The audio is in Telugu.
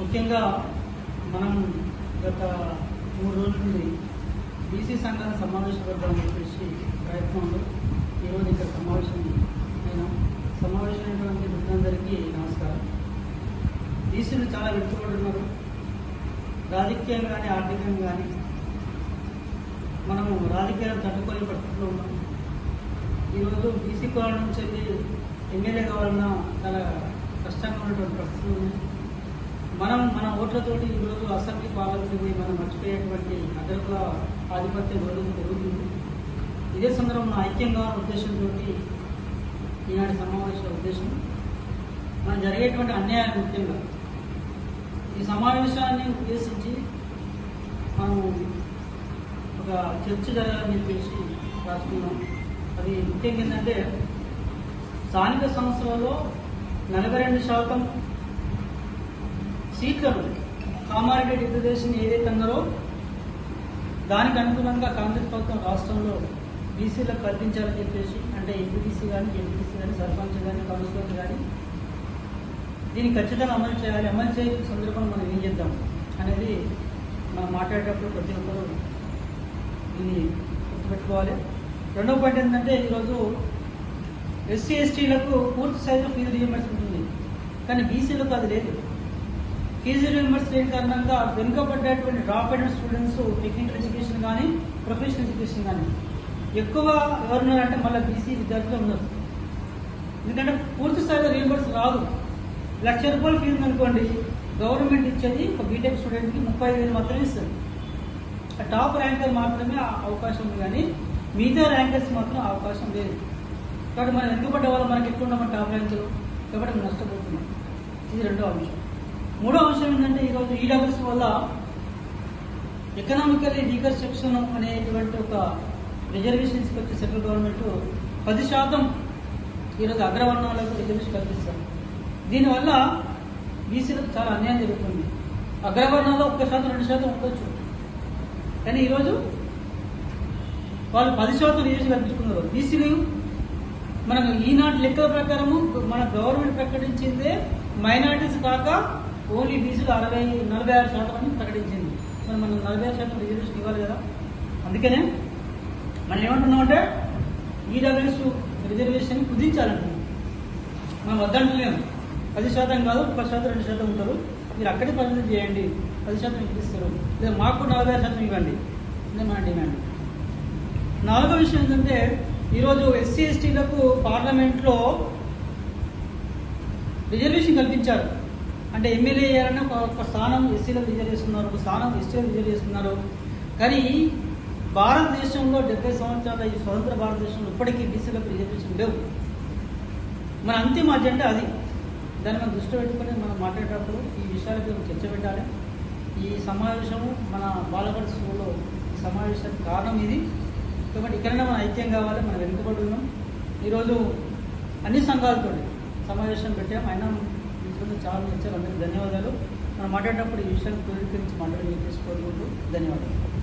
ముఖ్యంగా మనం గత మూడు రోజుల నుండి బీసీ సంఘాన్ని సమావేశపడ్డామని చెప్పేసి ప్రయత్నంలో ఈరోజు ఇక్కడ సమావేశం నేను సమావేశమైనటువంటి వృద్ధులందరికీ నమస్కారం. బీసీలు చాలా వెనుకబడున్నారు రాజకీయంగా కానీ ఆర్థికంగా కానీ మనము రాజకీయాలు తట్టుకొని పరిస్థితిలో ఉన్నాం. ఈరోజు బీసీ కులాల నుంచి వెళ్ళి ఎమ్మెల్యే కావాలన్నా చాలా కష్టంగా ఉన్నటువంటి పరిస్థితులు ఉన్నాయి మనం మన ఓట్లతోటి ఈరోజు అసెంబ్లీ పార్లమెంట్ మనం మర్చిపోయేటువంటి అగ్రకుల ఆధిపత్యం రోజు పెరుగుతుంది. ఇదే సందర్భంలో ఐక్యంగా ఉద్దేశంతో ఈనాటి సమావేశ ఉద్దేశం. మనం జరిగేటువంటి అన్యాయాలు ముఖ్యంగా. ఈ సమావేశాన్ని ఉద్దేశించి మనం ఒక చర్చ జరగాలని చెప్పేసి రాసుకున్నాం. అది ముఖ్యంగా ఏంటంటే స్థానిక సంస్థలలో నలభై రెండు శాతం సీట్లను కామారెడ్డి డిక్లరేషన్ ఏదైతే అన్నారో దానికి అనుగుణంగా కాంగ్రెస్ ప్రభుత్వం రాష్ట్రంలో బీసీలకు కల్పించాలని చెప్పేసి అంటే ఎంపీటీసీ కానీ ఎంపీటీసీ కానీ సర్పంచ్ కానీ కౌన్సిలర్ కానీ దీన్ని ఖచ్చితంగా అమలు చేయాలి. అమలు చేయ సందర్భంలో మనం ఏం చేద్దాం అనేది మనం మాట్లాడేటప్పుడు ప్రతి ఒక్కరూ దీన్ని గుర్తుపెట్టుకోవాలి. రెండవ పాయింట్ ఏంటంటే ఈరోజు ఎస్సీ ఎస్టీలకు పూర్తి స్థాయిలో ఫీజు రియంబర్స్మెంట్ ఉంటుంది కానీ బీసీలకు అది లేదు. ఫీజు రియంబర్స్ లేని కారణంగా వెనుకబడ్డటువంటి డ్రాప్ అయిన స్టూడెంట్స్ టెక్నికల్ ఎడ్యుకేషన్ కానీ ప్రొఫెషనల్ ఎడ్యుకేషన్ కానీ ఎక్కువ ఎవరున్నారంటే మళ్ళీ బీసీ విద్యార్థులు ఉన్నారు. ఎందుకంటే పూర్తి స్థాయిలో రీఎంబర్స్ రాదు. లక్ష రూపాయలు ఫీజు అనుకోండి గవర్నమెంట్ ఇచ్చేది ఒక బీటెక్ స్టూడెంట్కి ముప్పై వేలు మాత్రమే ఇస్తుంది ఆ టాప్ ర్యాంకర్ మాత్రమే ఆ అవకాశం ఉంది కానీ మిగతా ర్యాంకర్స్ మాత్రం అవకాశం లేదు. కాబట్టి మనం వెనుకబడ్డ వాళ్ళు మనకి ఎక్కువ ఉండమని టాప్ ర్యాంకులు కాబట్టి నష్టపోతున్నాం. ఇది రెండో అంశం. మూడో అంశం ఏంటంటే ఈరోజు ఈడబ్ల్యూఎస్ వల్ల ఎకనామికలీ రీకన్స్ట్రక్షన్ సెక్షన్ అనేటువంటి ఒక రిజర్వేషన్స్కి వచ్చే సెంట్రల్ గవర్నమెంట్ పది శాతం ఈరోజు అగ్రవర్ణాలకు రిజర్వేషన్ కల్పిస్తారు. దీనివల్ల బీసీలకు చాలా అన్యాయం జరుగుతుంది. అగ్రవర్ణాల్లో ఒక్క శాతం రెండు శాతం ఉండొచ్చు. కానీ ఈరోజు వాళ్ళు పది శాతం రిజర్వేషన్ కల్పించుకున్నారు. బీసీలు మనం ఈనాటి e లెక్కల ప్రకారము మన గవర్నమెంట్ ప్రకటించిందే మైనార్టీస్ కాక ఓన్లీ బీసీలు అరవై నలభై ఆరు శాతం అని ప్రకటించింది. మరి మనం నలభై ఆరు శాతం రిజర్వేషన్ ఇవ్వాలి కదా? అందుకనే మనం ఏమంటున్నామంటే ఈడబ్ల్యూఎస్ రిజర్వేషన్ కుదించాలంటున్నాం. మనం వద్దంటలేము పది శాతం కాదు ఒక శాతం రెండు శాతం ఉంటారు. మీరు అక్కడే పరిమితి చేయండి. పది శాతం ఇప్పిస్తారు. లేదా మాకు నలభై ఆరు శాతం ఇవ్వండి. ఇదే మన డిమాండ్. నాలుగో విషయం ఏంటంటే ఈరోజు ఎస్సీ ఎస్టీలకు పార్లమెంట్లో రిజర్వేషన్ కల్పించారు. అంటే ఎమ్మెల్యే అయ్యారని ఒక స్థానం ఎస్సీలకు రిజర్వ్ చేస్తున్నారు ఒక స్థానం ఎస్టీలకు రిజర్వ్ చేస్తున్నారు కానీ భారతదేశంలో డెబ్బై సంవత్సరాల ఈ స్వతంత్ర భారతదేశంలో ఇప్పటికీ బీసీలకు రిజర్వేషన్ లేవు. మన అంతిమ అజెండా అది. దాన్ని మనం దృష్టి పెట్టుకుని మనం మాట్లాడేటప్పుడు ఈ విషయాలపై మనం చర్చ పెట్టాలి. ఈ సమావేశము మన బాలపడ స్కూల్లో ఈ సమావేశానికి కారణం ఇది. కాబట్టి ఇక్కడనే మనం ఐక్యం కావాలి మనం వెనుకబడి ఉన్నాం. ఈరోజు అన్ని సంఘాలతో సమావేశం పెట్టాం. అయినా ఈరోజు చాలా నచ్చారు అందరికీ ధన్యవాదాలు. మనం మాట్లాడేటప్పుడు ఈ విషయాన్ని క్రోడీకరించి మాట్లాడి చేసుకోవాలనుకుంటూ ధన్యవాదాలు.